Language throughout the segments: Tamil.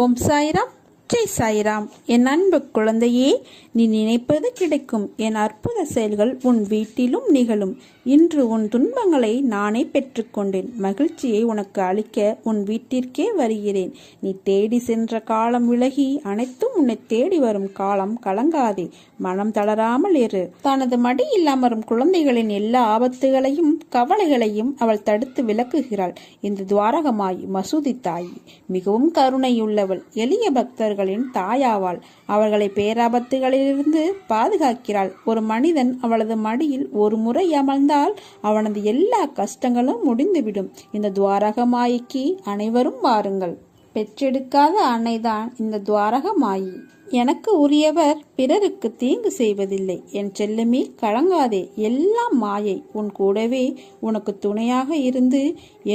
ஓம் சாய்ராம் ஜெய் சாய்ராம் என் அன்பு குழந்தையே நீ நினைப்பது கிடைக்கும். என் அற்புத செயல்கள் உன் வீட்டிலும் நிகழும். இன்று உன் துன்பங்களை நானே பெற்றுக்கொண்டேன். மகிழ்ச்சியை உனக்கு அளிக்க உன் வீட்டிற்கே வருகிறேன். நீ தேடி சென்ற காலம் விலகி அனைத்தும் உன்னை தேடி வரும் காலம் கலங்காதே. மனம் தளராமல் இரு. தனது மடியில் அமரும் குழந்தைகளின் எல்லா ஆபத்துகளையும் கவலைகளையும் அவள் தடுத்து விளக்குகிறாள் இந்த துவாரகமாய் மசூதி தாய் மிகவும் கருணையுள்ளவள். எளிய பக்தர்கள் அவர்களின் தாயாவாள் அவர்களை பேராபத்துகளிலிருந்து பாதுகாக்கிறாள். ஒரு மனிதன் அவளது மடியில் ஒரு முறை அமர்ந்தால் அவனது எல்லா கஷ்டங்களும் முடிந்துவிடும். இந்த துவாரகமாயிக்கு அனைவரும் வாருங்கள். பெற்றெடுக்காத அன்னைதான் இந்த துவாரகமாயி. எனக்கு உரியவர் பிறருக்கு தீங்கு செய்வதில்லை. என் செல்லமே கலங்காதே. எல்லாம் மாயை உன் கூடவே. உனக்கு துணையாக இருந்து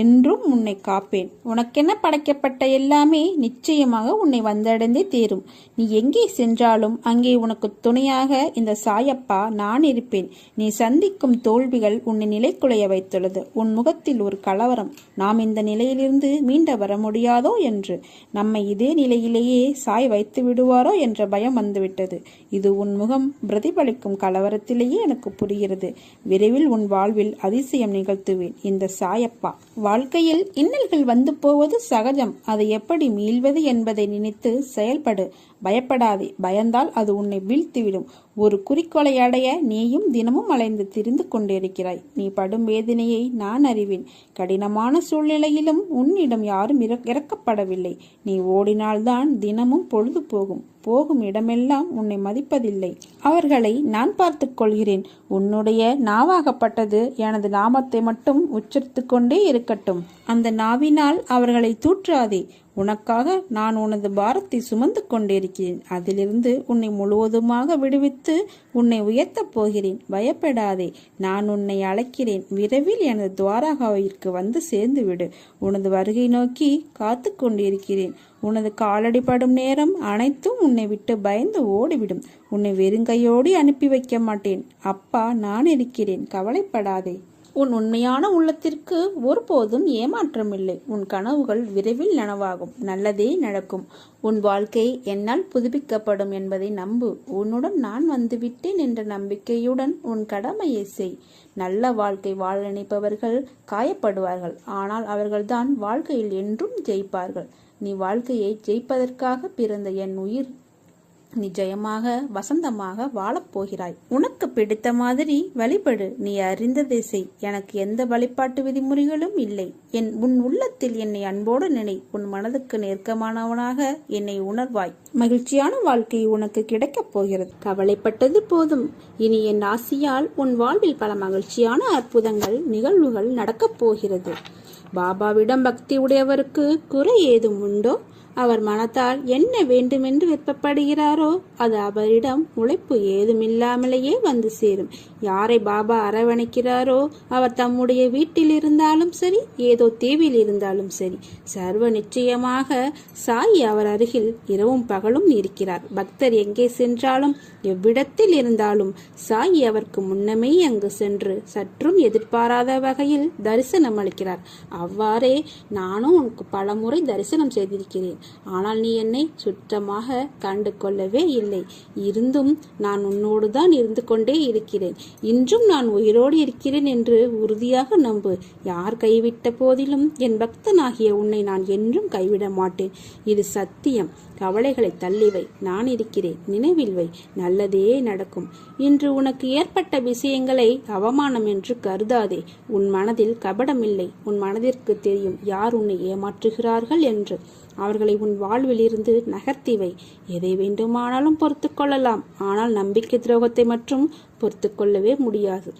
என்றும் உன்னை காப்பேன். உனக்கென படைக்கப்பட்ட எல்லாமே நிச்சயமாக உன்னை வந்தடைந்தே தீரும். நீ எங்கே சென்றாலும் அங்கே உனக்கு துணையாக இந்த சாயப்பா நான் இருப்பேன். நீ சந்திக்கும் தோல்விகள் உன்னை நிலைக்குலைய வைத்துள்ளது. உன் முகத்தில் ஒரு கலவரம். நாம் இந்த நிலையிலிருந்து மீண்ட வர முடியாதோ என்று. நம்மை இதே நிலையிலேயே சாய் வைத்து விடுவாரோ என்ற பயம் வந்துவிட்டது. இது உன் முகம் பிரதிபலிக்கும் கலவரத்திலேயே எனக்கு புரிகிறது. விரைவில் உன் வாழ்வில் அதிசயம் நிகழ்த்துவேன். இந்த சாயப்பா வாழ்க்கையில் இன்னல்கள் வந்து போவது சகஜம். அதை எப்படி மீள்வது என்பதை நினைத்து செயல்படு. பயப்படாதே. பயந்தால் அது உன்னை வீழ்த்திவிடும். ஒரு குறிக்கோளை அடைய நீயும் தினமும் அலைந்து திரிந்து கொண்டிருக்கிறாய். நீ படும் வேதனையை நான் அறிவேன். கடினமான சூழ்நிலையிலும் உன்னிடம் யாரும் இறக்- இறக்கப்படவில்லை. நீ ஓடினால்தான் தினமும் பொழுது போகும். போகும் இடமெல்லாம் உன்னை மதிப்பதில்லை. அவர்களை நான் பார்த்து கொள்கிறேன். உன்னுடைய நாவாகப்பட்டது எனது நாமத்தை மட்டும் உச்சரித்து கொண்டே இருக்கட்டும். அந்த நாவினால் அவர்களை தூற்றாதே. உனக்காக நான் உனது பாரத்தை சுமந்து கொண்டிருக்கிறேன். அதிலிருந்து உன்னை முழுவதுமாக விடுவித்து உன்னை உயர்த்தப் போகிறேன். பயப்படாதே நான் உன்னை அழைக்கிறேன். விரைவில் எனது துவாரகாவிற்கு வந்து சேர்ந்துவிடு. உனது வருகை நோக்கி காத்து கொண்டிருக்கிறேன். உனது காலடிப்படும் நேரம் அனைத்தும் உன்னை விட்டு பயந்து ஓடிவிடும். உன்னை வெறுங்கையோடு அனுப்பி வைக்க மாட்டேன். அப்பா நான் இருக்கிறேன். கவலைப்படாதே. உன் உண்மையான உள்ளத்திற்கு ஒருபோதும் ஏமாற்றமில்லை. உன் கனவுகள் விரைவில் நனவாகும். நல்லதே நடக்கும். உன் வாழ்க்கை என்னால் புதுப்பிக்கப்படும் என்பதை நம்பு. உன்னுடன் நான் வந்துவிட்டேன் என்ற நம்பிக்கையுடன் உன் கடமையை செய். நல்ல வாழ்க்கை வாழ நினைப்பவர்கள் காயப்படுவார்கள். ஆனால் அவர்கள்தான் வாழ்க்கையில் என்றும் ஜெயிப்பார்கள். நீ வாழ்க்கையை ஜெயிப்பதற்காக பிறந்த என் உயிர் நிச்சயமாக வசந்தமாக வாழப்போகிறாய் உனக்கு பிடித்த மாதிரி வழிபடு. நீ அறிந்ததை செய். எனக்கு எந்த வழிபாட்டு விதிமுறைகளும் இல்லை. என் உன் உள்ளத்தில் என்னை அன்போடு நினை. உன் மனதுக்கு நெருக்கமானவனாக என்னை உணர்வாய். மகிழ்ச்சியான வாழ்க்கை உனக்கு கிடைக்கப் போகிறது. கவலைப்பட்டது போதும். இனி என் ஆசியால் உன் வாழ்வில் பல மகிழ்ச்சியான அற்புதங்கள் நிகழ்வுகள் நடக்கப் போகிறது. பாபாவிடம் பக்தி உடையவருக்கு குறை ஏதும் உண்டோ? அவர் மனத்தால் என்ன வேண்டுமென்று விருப்பப்படுகிறாரோ அது அவரிடம் உழைப்பு ஏதுமில்லாமலேயே வந்து சேரும். யாரை பாபா அரவணைக்கிறாரோ அவர் தம்முடைய வீட்டில் இருந்தாலும் சரி ஏதோ தீவில் இருந்தாலும் சரி சர்வ நிச்சயமாக சாயி அவர் அருகில் இரவும் பகலும் இருக்கிறார். பக்தர் எங்கே சென்றாலும் எவ்விடத்தில் இருந்தாலும் சாயி அவருக்கு முன்னமே அங்கு சென்று சற்றும் எதிர்பாராத வகையில் தரிசனம் அளிக்கிறார் அவ்வாறே நானும் உனக்கு பலமுறை தரிசனம் செய்திருக்கிறேன். ஆனால் நீ என்னை சுத்தமாக கண்டு கொள்ளவே இல்லை. இருந்தும் நான் உன்னோடு தான் இருந்து கொண்டே இருக்கிறேன். இன்றும் நான் உயிரோடு இருக்கிறேன் என்று உறுதியாக நம்பு. யார் கைவிட்ட போதிலும் என் பக்தனாகிய உன்னை நான் என்றும் கைவிட மாட்டேன். இது சத்தியம். கவலைகளை தள்ளிவை நான் இருக்கிறேன். நினைவில் வை. நல்லதே நடக்கும். இன்று உனக்கு ஏற்பட்ட விஷயங்களை அவமானம் என்று கருதாதே. உன் மனதில் கபடமில்லை உன் மனதிற்கு தெரியும் யார் உன்னை ஏமாற்றுகிறார்கள் என்று. அவர்களை உன் வாழ்விலிருந்து இருந்து நகர்த்திவை எதை வேண்டுமானாலும் பொறுத்து கொள்ளலாம். ஆனால் நம்பிக்கை துரோகத்தை மட்டும் பொறுத்து கொள்ளவே முடியாது.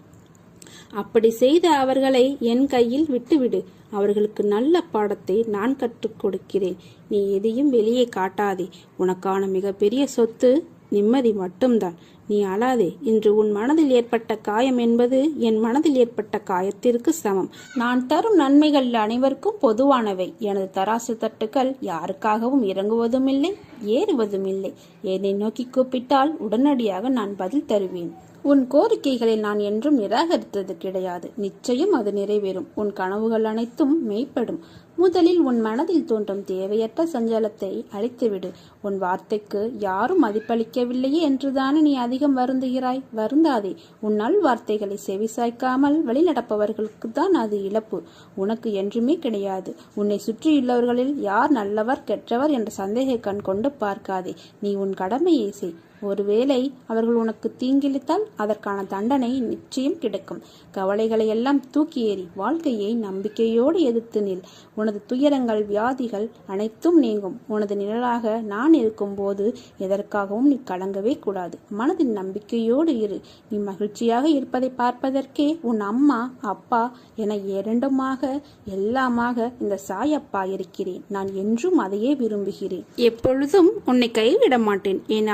அப்படி செய்த அவர்களை என் கையில் விட்டுவிடு. அவர்களுக்கு நல்ல பாடத்தை நான் கற்றுக் கொடுக்கிறேன். நீ எதையும் வெளியே காட்டாதே. உனக்கான மிகப்பெரிய சொத்து நிம்மதி மட்டும்தான். நீ அழாதே. இன்று உன் மனதில் ஏற்பட்ட காயம் என்பது என் மனதில் ஏற்பட்ட காயத்திற்கு சமம். நான் தரும் நன்மைகள் அனைவருக்கும் பொதுவானவை. எனது தராசு தட்டுக்கள் யாருக்காகவும் இறங்குவதும் இல்லை ஏறுவதும் இல்லை என்னை நோக்கி கூப்பிட்டால் உடனடியாக நான் பதில் தருவேன். உன் கோரிக்கைகளை நான் என்றும் நிராகரித்தது கிடையாது நிச்சயம் அது நிறைவேறும். உன் கனவுகள் அனைத்தும் மெய்ப்படும். முதலில் உன் மனதில் தோன்றும் தேவையற்ற சஞ்சலத்தை அழித்துவிடு. உன் வார்த்தைக்கு யாரும் மதிப்பளிக்கவில்லையே என்றுதானே நீ அதிகம் வருந்துகிறாய்? வருந்தாதே. உன் நல் வார்த்தைகளை செவிசாய்க்காமல் வழிநடப்பவர்களுக்கு தான் அது இழப்பு. உனக்கு என்றுமே கிடையாது. உன்னை சுற்றியுள்ளவர்களில் யார் நல்லவர் கெட்டவர் என்ற சந்தேக கண் கொண்டு பார்க்காதே. நீ உன் கடமையை செய். ஒருவேளை அவர்கள் உனக்கு தீங்கிழித்தால் அதற்கான தண்டனை நிச்சயம் கிடைக்கும். கவலைகளை எல்லாம் தூக்கி ஏறி வாழ்க்கையை நம்பிக்கையோடு எதிர்த்து நில். உனது துயரங்கள் வியாதிகள் அனைத்தும் நீங்கும். உனது நிழலாக நான் இருக்கும்போது எதற்காகவும் நீ கலங்கவே கூடாது. மனதின் நம்பிக்கையோடு இரு. நீ மகிழ்ச்சியாக இருப்பதை பார்ப்பதற்கே உன் அம்மா அப்பா என இரண்டுமாக எல்லாமாக இந்த சாயப்பா இருக்கிறேன். நான் என்றும் அதையே விரும்புகிறேன். எப்பொழுதும் உன்னை கைவிட மாட்டேன். என்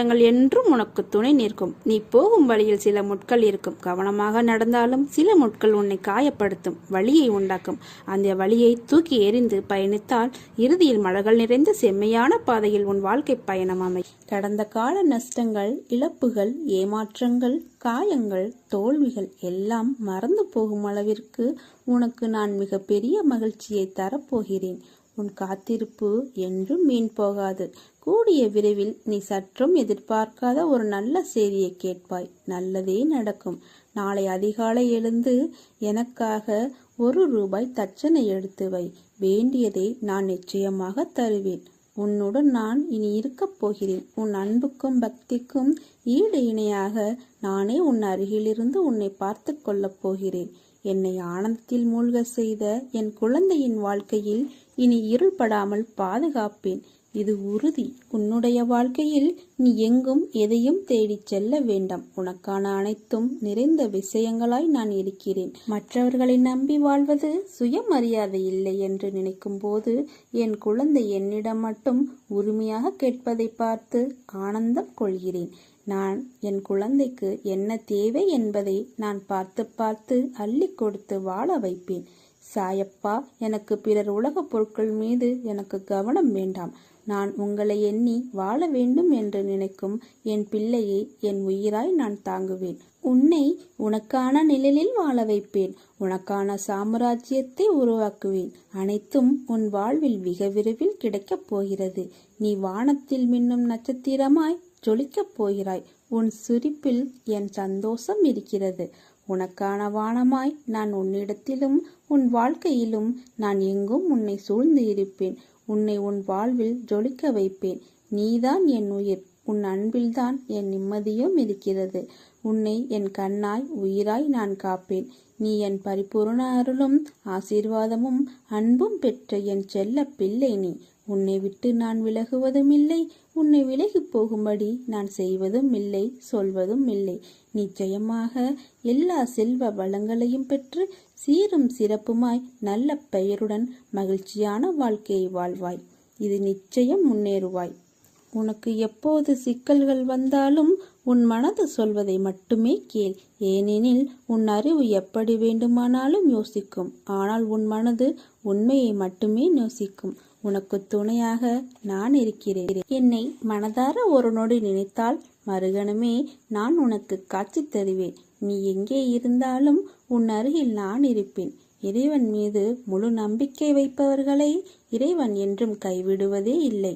பாதங்கள் என்றும் உனக்கு துணை நிற்கும். நீ போகும் வழியில் சில முட்கள் இருக்கும். கவனமாக நடந்தாலும் சில முட்கள் உன்னை காயப்படுத்தும் வழியை உண்டாக்கும். அந்த வழியை தூக்கி எறிந்து பயணித்தால் இறுதியில் மலர்கள் நிறைந்த செம்மையான பாதையில் உன் வாழ்க்கை பயணம் அமை கடந்த கால நஷ்டங்கள் இழப்புகள் ஏமாற்றங்கள் காயங்கள் தோல்விகள் எல்லாம் மறந்து போகும் அளவிற்கு உனக்கு நான் மிகப்பெரிய மகிழ்ச்சியை தரப்போகிறேன். உன் காத்திருப்பு என்றும் மீன் போகாது. கூடிய விரைவில் நீ சற்றும் எதிர்பார்க்காத ஒரு நல்ல செய்தியை கேட்பாய். நல்லதே நடக்கும். நாளை அதிகாலை எழுந்து எனக்காக ஒரு ரூபாய் தச்சனை எடுத்து வை. வேண்டியதை நான் நிச்சயமாக தருவேன். உன்னுடன் நான் இனி இருக்கப் போகிறேன். உன் அன்புக்கும் பக்திக்கும் ஈடு இணையாக நானே உன் அருகிலிருந்து உன்னை பார்த்து கொள்ளப் போகிறேன். என்னை ஆனந்தத்தில் மூழ்க செய்த என் குழந்தையின் வாழ்க்கையில் இனி இருள்படாமல் பாதுகாப்பேன். இது உறுதி. உன்னுடைய வாழ்க்கையில் நீ எங்கும் எதையும் தேடிச் செல்ல வேண்டாம். உனக்கான அனைத்தும் நிறைந்த விஷயங்களாய் நான் இருக்கிறேன். மற்றவர்களை நம்பி வாழ்வது சுயமரியாதை இல்லை என்று நினைக்கும் போது என் குழந்தை என்னிடம் மட்டும் உரிமையாக கேட்பதை பார்த்து ஆனந்தம் கொள்கிறேன். நான் என் குழந்தைக்கு என்ன தேவை என்பதை நான் பார்த்து பார்த்து அள்ளி கொடுத்து வாழ வைப்பேன். சாயப்பா எனக்கு பிறர் உலகப் பொருட்கள் மீது எனக்கு கவனம் வேண்டாம். நான் உங்களை எண்ணி வாழ வேண்டும் என்று நினைக்கும் என் பிள்ளையை என் உயிராய் நான் தாங்குவேன். உன்னை உனக்கான நிழலில் வாழ வைப்பேன். உனக்கான சாம்ராஜ்யத்தை உருவாக்குவேன். அனைத்தும் உன் வாழ்வில் மிக விரைவில் கிடைக்கப் போகிறது. நீ வானத்தில் மின்னும் நட்சத்திரமாய் ஜொலிக்கப் போகிறாய். உன் சிரிப்பில் என் சந்தோஷம் இருக்கிறது. உனக்கான வானமாய் நான் உன்னிடத்திலும் உன் வாழ்க்கையிலும் நான் எங்கும் உன்னை சூழ்ந்து இருப்பேன். உன்னை உன் வாழ்வில் ஜொலிக்க வைப்பேன். நீதான் என் உயிர். உன் அன்பில்தான் என் நிம்மதியும் இருக்கிறது. உன்னை என் கண்ணாய் உயிராய் நான் காப்பேன். நீ என் பரிபூர்ண அருளும் ஆசீர்வாதமும் அன்பும் பெற்ற என் செல்ல பிள்ளை நீ. உன்னை விட்டு நான் விலகுவதும் இல்லை உன்னை விலகி போகும்படி நான் செய்வதும் இல்லை சொல்வதும் இல்லை. நிச்சயமாக எல்லா செல்வ வளங்களையும் பெற்று சீரும் சிறப்புமாய் நல்ல பெயருடன் மகிழ்ச்சியான வாழ்க்கையை வாழ்வாய். இது நிச்சயம் முன்னேறுவாய். உனக்கு எப்போது சிக்கல்கள் வந்தாலும் உன் மனது சொல்வதை மட்டுமே கேள். ஏனெனில் உன் அறிவு எப்படி வேண்டுமானாலும் யோசிக்கும். ஆனால் உன் மனது உண்மையை மட்டுமே யோசிக்கும். உனக்கு துணையாக நான் இருக்கிறேன். என்னை மனதார ஒரு நொடி நினைத்தால் மறுகணமே நான் உனக்கு காட்சி தருவேன். நீ எங்கே இருந்தாலும் உன் அருகில் நான் இருப்பேன். இறைவன் மீது முழு நம்பிக்கை வைப்பவர்களை இறைவன் என்றும் கைவிடுவதே இல்லை.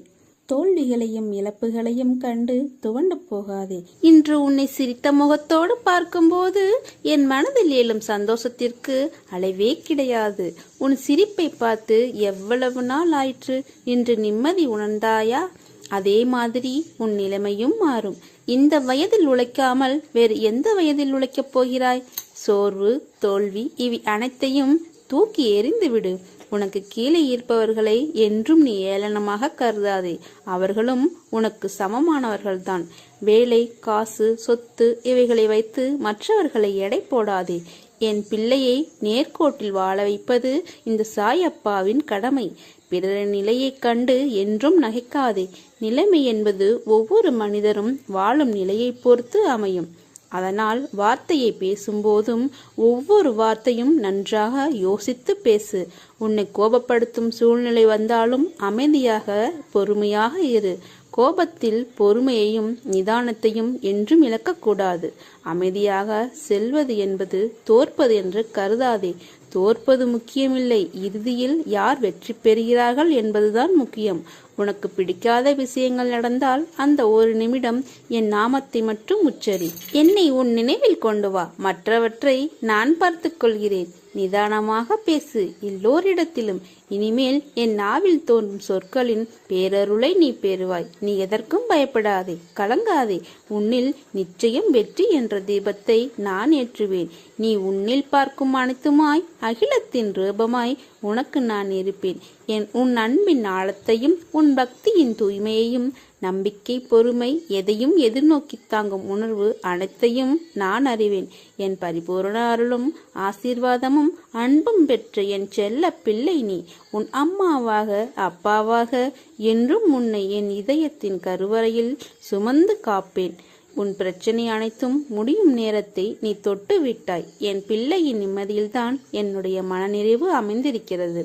தோல்விகளையும் இழப்புகளையும் கண்டு துவண்டு போகாதே. இன்று உன்னை சிரித்த முகத்தோடு பார்க்கும்போது என் மனதில் எழும் சந்தோஷத்திற்கு அளவே கிடையாது. உன் சிரிப்பை பார்த்து எவ்வளவு நாள் ஆயிற்று? இன்று நிம்மதி உணர்ந்தாயா? அதே மாதிரி உன் நிலைமையும் மாறும். இந்த வயதில் உழைக்காமல் வேறு எந்த வயதில் உழைக்கப் போகிறாய்? சோர்வு தோல்வி இவை அனைத்தையும் தூக்கி எறிந்து விடு உனக்கு கீழே இருப்பவர்களை என்றும் நீ ஏளனமாக கருதாதே. அவர்களும் உனக்கு சமமானவர்கள்தான். வேலை காசு சொத்து இவைகளை வைத்து மற்றவர்களை எடை போடாதே. என் பிள்ளையை நேர்கோட்டில் வாழ வைப்பது இந்த சாயப்பாவின் கடமை. பிறர் நிலையைக் கண்டு என்றும் நகைக்காதே. நிலைமை என்பது ஒவ்வொரு மனிதரும் வாழும் நிலையைப் பொறுத்து அமையும். அதனால் வார்த்தையை பேசும்போதும் ஒவ்வொரு வார்த்தையும் நன்றாக யோசித்து பேசு. உன்னை கோபப்படுத்தும் சூழ்நிலை வந்தாலும் அமைதியாக பொறுமையாக இரு. கோபத்தில் பொறுமையையும் நிதானத்தையும் என்றும் இழக்கக்கூடாது. அமைதியாக செல்வது என்பது தோற்பது என்று கருதாதே. தோற்பது முக்கியமில்லை. இறுதியில் யார் வெற்றி பெறுகிறார்கள் என்பதுதான் முக்கியம். உனக்கு பிடிக்காத விஷயங்கள் நடந்தால் அந்த ஒரு நிமிடம் என் நாமத்தை மட்டும் உச்சரி. என்னை உன் நினைவில் கொண்டு வா. மற்றவற்றை நான் பார்த்துக் கொள்கிறேன். நிதானமாக பேசு. எல்லோரிடத்திலும் இனிமேல் என் நாவில் தோன்றும் சொற்களின் பேரருளை நீ பெறுவாய். நீ எதற்கும் பயப்படாதே. கலங்காதே. உன்னில் நிச்சயம் வெற்றி என்ற தீபத்தை நான் ஏற்றுவேன். நீ உன்னில் பார்க்கும் அனைத்துமாய் அகிலத்தின் ரூபமாய் உனக்கு நான் இருப்பேன். என் உன் அன்பின் ஆழத்தையும் உன் பக்தியின் தூய்மையையும் நம்பிக்கை பொறுமை எதையும் எதிர்நோக்கி தாங்கும் உணர்வு அனைத்தையும் நான் அறிவேன். என் பரிபூரண அருளும் ஆசீர்வாதமும் அன்பும் பெற்ற என் செல்ல பிள்ளை நீ. உன் அம்மாவாக அப்பாவாக என்றும் உன்னை என் இதயத்தின் கருவறையில் சுமந்து காப்பேன். உன் பிரச்சனை அனைத்தும் முடியும் நேரத்தை நீ தொட்டு விட்டாய் என் பிள்ளையின் நிம்மதியில்தான் என்னுடைய மனநிறைவு அமைந்திருக்கிறது.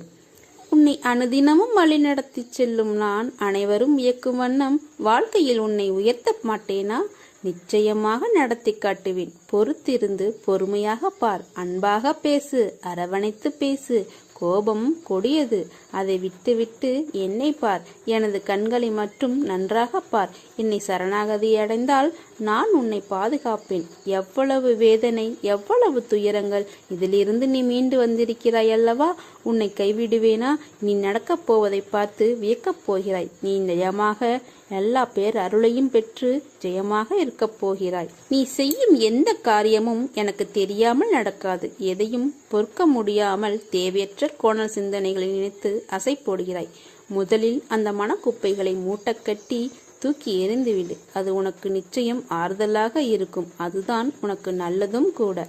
உன்னை அனுதினமும் வழிநடத்தி செல்லும் நான் அனைவரும் இயக்கும் வண்ணம் வாழ்க்கையில் உன்னை உயர்த்த மாட்டேனா? நிச்சயமாக நடத்தி காட்டுவேன். பொறுத்திருந்து பொறுமையாக பார். அன்பாக பேசு. அரவணைத்து பேசு. கோபம் கொடியது. அதை விட்டுவிட்டு என்னை பார் எனது கண்களை மட்டும் நன்றாக பார். என்னை சரணாகதி அடைந்தால் நான் உன்னை பாதுகாப்பேன். எவ்வளவு வேதனை எவ்வளவு துயரங்கள். இதிலிருந்து நீ மீண்டு வந்திருக்கிறாய் அல்லவா? உன்னை கைவிடுவேனா? நீ நடக்கப் போவதை பார்த்து வியக்கப் போகிறாய். நீ நிஜமாக எல்லா பேர் அருளையும் பெற்று ஜெயமாக இருக்கப் போகிறாய். நீ செய்யும் எந்த காரியமும் எனக்கு தெரியாமல் நடக்காது. எதையும் பொறுக்க முடியாமல் தேவையற்ற கோணல் சிந்தனைகளை நினைத்து அசை போடுகிறாய். முதலில் அந்த மனக்குப்பைகளை மூட்டக்கட்டி தூக்கி எறிந்துவிடு. அது உனக்கு நிச்சயம் ஆறுதலாக இருக்கும். அதுதான் உனக்கு நல்லதும் கூட.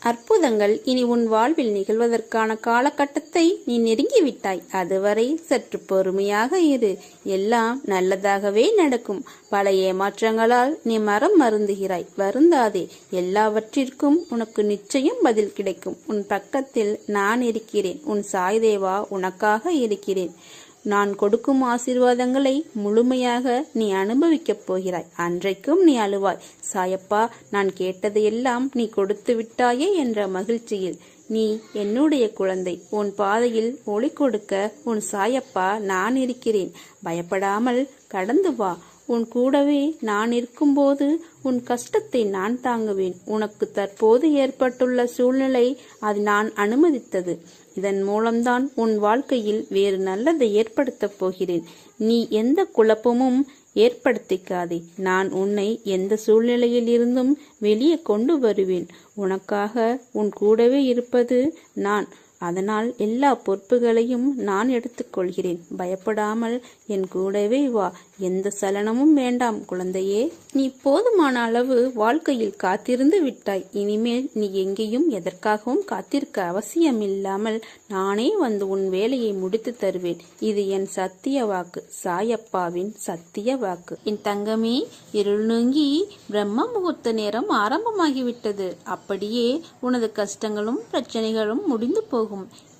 அற்புதங்கள் இனி உன் வாழ்வில் நிகழ்வதற்கான காலகட்டத்தை நீ நெருங்கிவிட்டாய். அதுவரை சற்று பொறுமையாக இரு. எல்லாம் நல்லதாகவே நடக்கும். பல ஏமாற்றங்களால் நீ மரம் மருந்துகிறாய். வருந்தாதே. எல்லாவற்றிற்கும் உனக்கு நிச்சயம் பதில் கிடைக்கும். உன் பக்கத்தில் நான் இருக்கிறேன். உன் சாய்தேவா உனக்காக இருக்கிறேன். நான் கொடுக்கும் ஆசீர்வாதங்களை முழுமையாக நீ அனுபவிக்கப் போகிறாய். அன்றைக்கும் நீ அழுவாய். சாயப்பா நான் கேட்டதையெல்லாம் நீ கொடுத்து விட்டாயே என்ற மகிழ்ச்சியில். நீ என்னுடைய குழந்தை உன் பாதையில் ஒளி கொடுக்க உன் சாயப்பா நான் இருக்கிறேன். பயப்படாமல் கடந்து வா. உன் கூடவே நான் இருக்கும்போது உன் கஷ்டத்தை நான் தாங்குவேன். உனக்கு தற்போது ஏற்பட்டுள்ள சூழ்நிலை அது நான் அனுமதித்தது. இதன் மூலம்தான் உன் வாழ்க்கையில் வேறு நல்லதை ஏற்படுத்தப் போகிறேன். நீ எந்த குழப்பமும் ஏற்படுத்திக்காதே. நான் உன்னை எந்த சூழ்நிலையில் இருந்தும் வெளியே கொண்டு வருவேன். உனக்காக உன் கூடவே இருப்பது நான். அதனால் எல்லா பொறுப்புகளையும் நான் எடுத்துக்கொள்கிறேன். பயப்படாமல் என் கூடவே வா. எந்த சலனமும் வேண்டாம் குழந்தையே. நீ போதுமான அளவு வாழ்க்கையில் காத்திருந்து விட்டாய். இனிமேல் நீ எங்கேயும் எதற்காகவும் காத்திருக்க அவசியமில்லாமல் நானே வந்து உன் வேலையை முடித்து தருவேன். இது என் சத்திய வாக்கு. சாயப்பாவின் சத்திய வாக்கு. என் தங்கமே இருள் நீங்கி பிரம்ம முகூர்த்த நேரம் ஆரம்பமாகிவிட்டது. அப்படியே உனது கஷ்டங்களும் பிரச்சனைகளும் முடிந்து போகும்.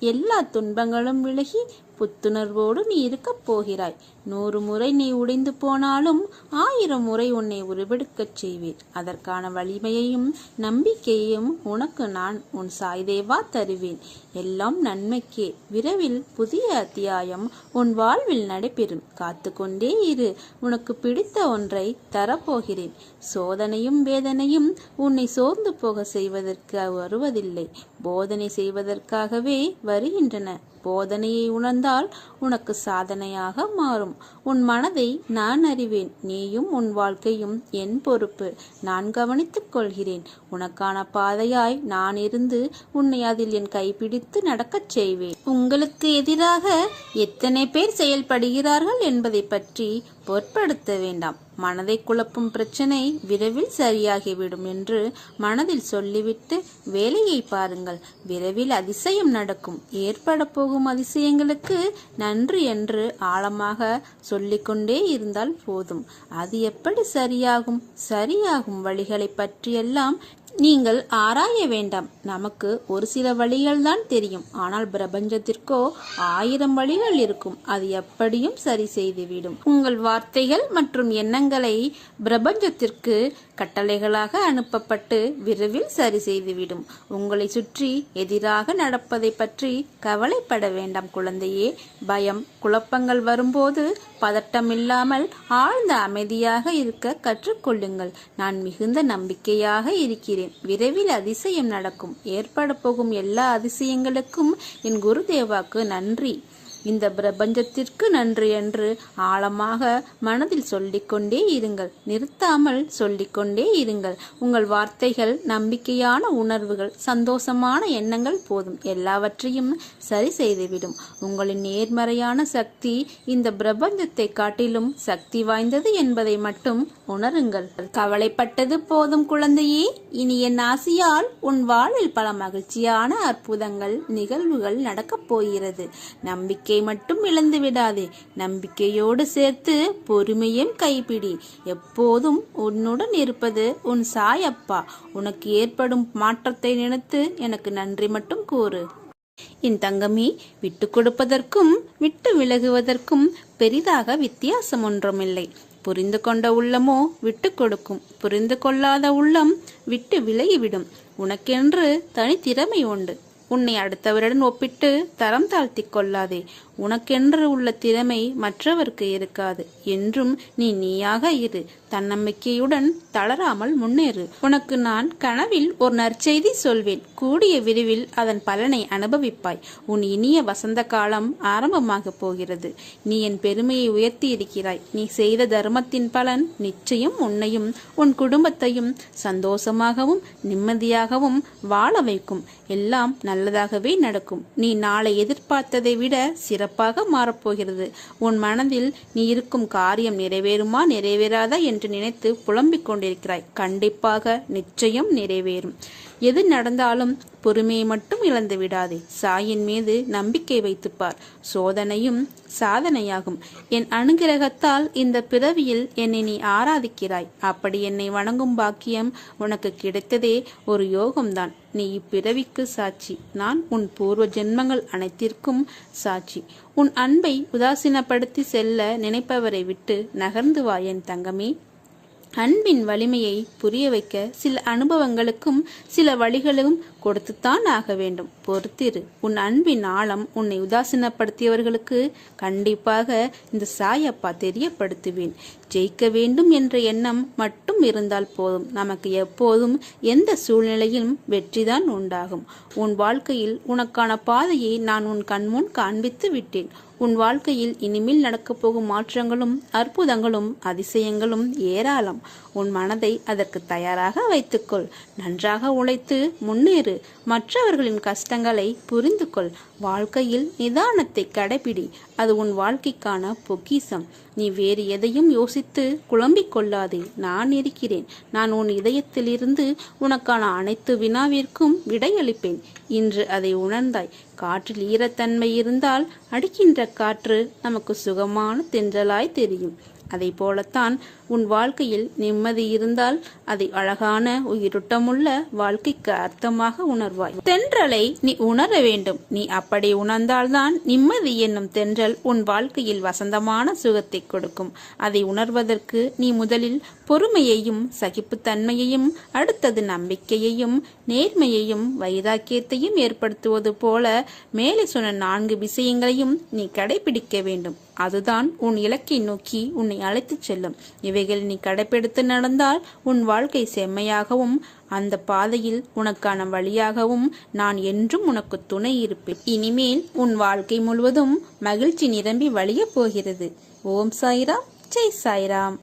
எல்லா துன்பங்களும் விலகி புத்துணர்வோடு நீ இருக்கப் போகிறாய். நூறு முறை நீ உடைந்து போனாலும் ஆயிரம் முறை உன்னை உருவெடுக்கச் செய்வேன். அதற்கான வலிமையையும் நம்பிக்கையையும் உனக்கு நான் உன் சாய்தேவா தருவேன். எல்லாம் நன்மைக்கே. விரைவில் புதிய அத்தியாயம் உன் வாழ்வில் நடைபெறும். காத்து கொண்டே இரு. உனக்கு பிடித்த ஒன்றை தரப்போகிறேன். சோதனையும் வேதனையும் உன்னை சோர்ந்து போக செய்வதற்கு வருவதில்லை. போதனை செய்வதற்காகவே வருகின்றன. போதனையை உணர்ந்தால் உனக்கு சாதனையாக மாறும். உன் மனதை நான் அறிவேன். நீயும் உன் வாழ்க்கையும் என் பொறுப்பு. நான் கவனித்துக் கொள்கிறேன். உனக்கான பாதையாய் நான் இருந்து உன்னை அதில் என் கைப்பிடித்து நடக்கச் செய்வேன். உங்களுக்கு எதிராக எத்தனை பேர் செயல்படுகிறார்கள் என்பதை பற்றி பொருட்படுத்த வேண்டாம். மனதை குழப்பும் பிரச்சனை விரைவில் சரியாகிவிடும் என்று மனதில் சொல்லிவிட்டு வேலையை பாருங்கள். விரைவில் அதிசயம் நடக்கும். ஏற்பட போகும் அதிசயங்களுக்கு நன்றி என்று ஆழமாக சொல்லிக்கொண்டே இருந்தால் போதும். அது எப்படி சரியாகும்? சரியாகும் வழிகளை பற்றியெல்லாம் நீங்கள் ஆராய வேண்டாம். நமக்கு ஒரு சில வழிகள் தான் தெரியும். ஆனால் பிரபஞ்சத்திற்கோ ஆயிரம் வழிகள் இருக்கும். அது எப்படியும் சரி செய்துவிடும். உங்கள் வார்த்தைகள் மற்றும் எண்ணங்களை பிரபஞ்சத்திற்கு கட்டளைகளாக அனுப்பப்பட்டு விரைவில் சரி செய்துவிடும். உங்களை சுற்றி எதிராக நடப்பதை பற்றி கவலைப்பட வேண்டாம் குழந்தையே. பயம் குழப்பங்கள் வரும்போது பதட்டமில்லாமல் ஆழ்ந்த அமைதியாக இருக்க கற்றுக்கொள்ளுங்கள். நான் மிகுந்த நம்பிக்கையாக இருக்கிறேன். விரைவில் அதிசயம் நடக்கும். ஏற்பட போகும் எல்லா அதிசயங்களுக்கும் என் குருதேவாக்கு நன்றி. இந்த பிரபஞ்சத்திற்கு நன்றி என்று ஆழமாக மனதில் சொல்லிக்கொண்டே இருங்கள். நிறுத்தாமல் சொல்லிக்கொண்டே இருங்கள். உங்கள் வார்த்தைகள் நம்பிக்கையான உணர்வுகள் சந்தோஷமான எண்ணங்கள் போதும். எல்லாவற்றையும் சரி செய்துவிடும். உங்களின் நேர்மறையான சக்தி இந்த பிரபஞ்சத்தை காட்டிலும் சக்தி வாய்ந்தது என்பதை மட்டும் உணருங்கள். கவலைப்பட்டது போதும் குழந்தையே. இனி என் ஆசையால் உன் வாழில் பல மகிழ்ச்சியான அற்புதங்கள் நிகழ்வுகள் நடக்கப் போகிறது. நம்பிக்கை நம்பிக்கை மட்டும் இழந்து விடாதே. நம்பிக்கையோடு சேர்த்து பொறுமையும் கைப்பிடி. எப்போதும் உன்னுடன் இருப்பது உன் சாயப்பா உனக்கு ஏற்படும் மாற்றத்தை நினைத்து எனக்கு நன்றி மட்டும் கூறு. என் தங்கமே விட்டு கொடுப்பதற்கும் விட்டு விலகுவதற்கும் பெரிதாக வித்தியாசம் ஒன்றுமில்லை. புரிந்து கொண்ட உள்ளமோ விட்டு கொடுக்கும். புரிந்து கொள்ளாத உள்ளம் விட்டு விலகிவிடும். உனக்கென்று தனித்திறமை உண்டு. உன்னை அடுத்தவருடன் ஒப்பிட்டு தரம் தாழ்த்தி கொள்ளாதே. உனக்கென்று உள்ள திறமை மற்றவர்க்கு இருக்காது. என்றும் நீ நீயாக இரு. தன்னம்பிக்கையுடன் தளராமல் முன்னேறு. உனக்கு நான் கனவில் ஒரு நற்செய்தி சொல்வேன். கூடிய விரைவில் அதன் பலனை அனுபவிப்பாய். உன் இனிய வசந்த காலம் ஆரம்பமாகப் போகிறது. நீ என் பெருமையை உயர்த்தி இருக்கிறாய். நீ செய்த தர்மத்தின் பலன் நிச்சயம் உன்னையும் உன் குடும்பத்தையும் சந்தோஷமாகவும் நிம்மதியாகவும் வாழ வைக்கும். எல்லாம் நல்லதாகவே நடக்கும். நீ நாளை எதிர்பார்த்ததை விட சிறப்பு சிறப்பாக மாறப்போகிறது. உன் மனதில் நீ இருக்கும் காரியம் நிறைவேறுமா நிறைவேறாதா என்று நினைத்து புலம்பிக் கொண்டிருக்கிறாய். கண்டிப்பாக நிச்சயம் நிறைவேறும். எது நடந்தாலும் பொறுமையை மட்டும் இழந்து விடாதே. சாயின் மீது நம்பிக்கை வைத்துப்பார். சோதனையும் சாதனையாகும். என் அனுகிரகத்தால் இந்த பிறவியில் என்னை நீ ஆராதிக்கிறாய். அப்படி என்னை வணங்கும் பாக்கியம் உனக்கு கிடைத்ததே ஒரு யோகம்தான். நீ இப்பிறவிக்கு சாட்சி. நான் உன் பூர்வ ஜென்மங்கள் அனைத்திற்கும் சாட்சி. உன் அன்பை உதாசீனப்படுத்தி செல்ல நினைப்பவரை விட்டு நகர்ந்து வா என் தங்கமே. அன்பின் வலிமையை புரிய வைக்க சில அனுபவங்களுக்கும் சில வழிகளும் கொடுத்துத்தான் ஆக வேண்டும். பொறுத்திரு. உன் அன்பின் ஆழம் உன்னை உதாசீனப்படுத்தியவர்களுக்கு கண்டிப்பாக இந்த சாயப்பா தெரியப்படுத்துவேன். ஜெயிக்க வேண்டும் என்ற எண்ணம் மட்டும் இருந்தால் போதும். நமக்கு எப்போதும் எந்த சூழ்நிலையிலும் வெற்றிதான் உண்டாகும். உன் வாழ்க்கையில் உனக்கான பாதையை நான் உன் கண்முன் காண்பித்து விட்டேன். உன் வாழ்க்கையில் இனிமேல் நடக்கப் போகும் மாற்றங்களும் அற்புதங்களும் அதிசயங்களும் ஏராளம். உன் மனதை அதற்கு தயாராக வைத்துக்கொள். நன்றாக உழைத்து முன்னேறு. மற்றவர்களின் கஷ்டங்களை புரிந்து கொள் வாழ்க்கையில் நிதானத்தை கடைபிடி. அது உன் வாழ்க்கைக்கான பொக்கிசம் நீ வேறு எதையும் யோசித்து குழம்பிக் கொள்ளாதே. நான் இருக்கிறேன். நான் உன் இதயத்திலிருந்து உனக்கான அனைத்து வினாவிற்கும் விடையளிப்பேன். இன்று அதை உணர்ந்தாய். காற்றில் ஈரத்தன்மை இருந்தால் அடிக்கின்ற காற்று நமக்கு சுகமான தென்றலாய் தெரியும். அதை போலத்தான் உன் வாழ்க்கையில் நிம்மதி இருந்தால் அதை அழகான உயிருட்டமுள்ள வாழ்க்கைக்கு அர்த்தமாக உணர்வாய். தென்றலை நீ உணர வேண்டும். நீ அப்படி உணர்ந்தால்தான் நிம்மதி என்னும் தென்றல் உன் வாழ்க்கையில் வசந்தமான சுகத்தை கொடுக்கும். அதை உணர்வதற்கு நீ முதலில் பொறுமையையும் சகிப்புத்தன்மையையும் அடுத்தது நம்பிக்கையையும் நேர்மையையும் வைராக்கியத்தையும் ஏற்படுத்துவது போல மேலே சொன்ன நான்கு விஷயங்களையும் நீ கடைபிடிக்க வேண்டும். அதுதான் உன் இலக்கை நோக்கி உன்னை அழைத்துச் செல்லும். இவைகள் நீ கடைபிடித்து நடந்தால் உன் வாழ்க்கை செம்மையாகவும் அந்த பாதையில் உனக்கான வழியாகவும் நான் என்றும் உனக்கு துணை இருப்பேன். இனிமேல் உன் வாழ்க்கை முழுவதும் மகிழ்ச்சி நிரம்பி வழியப் போகிறது. ஓம் சாய்ராம். ஜெய் சாய்ராம்.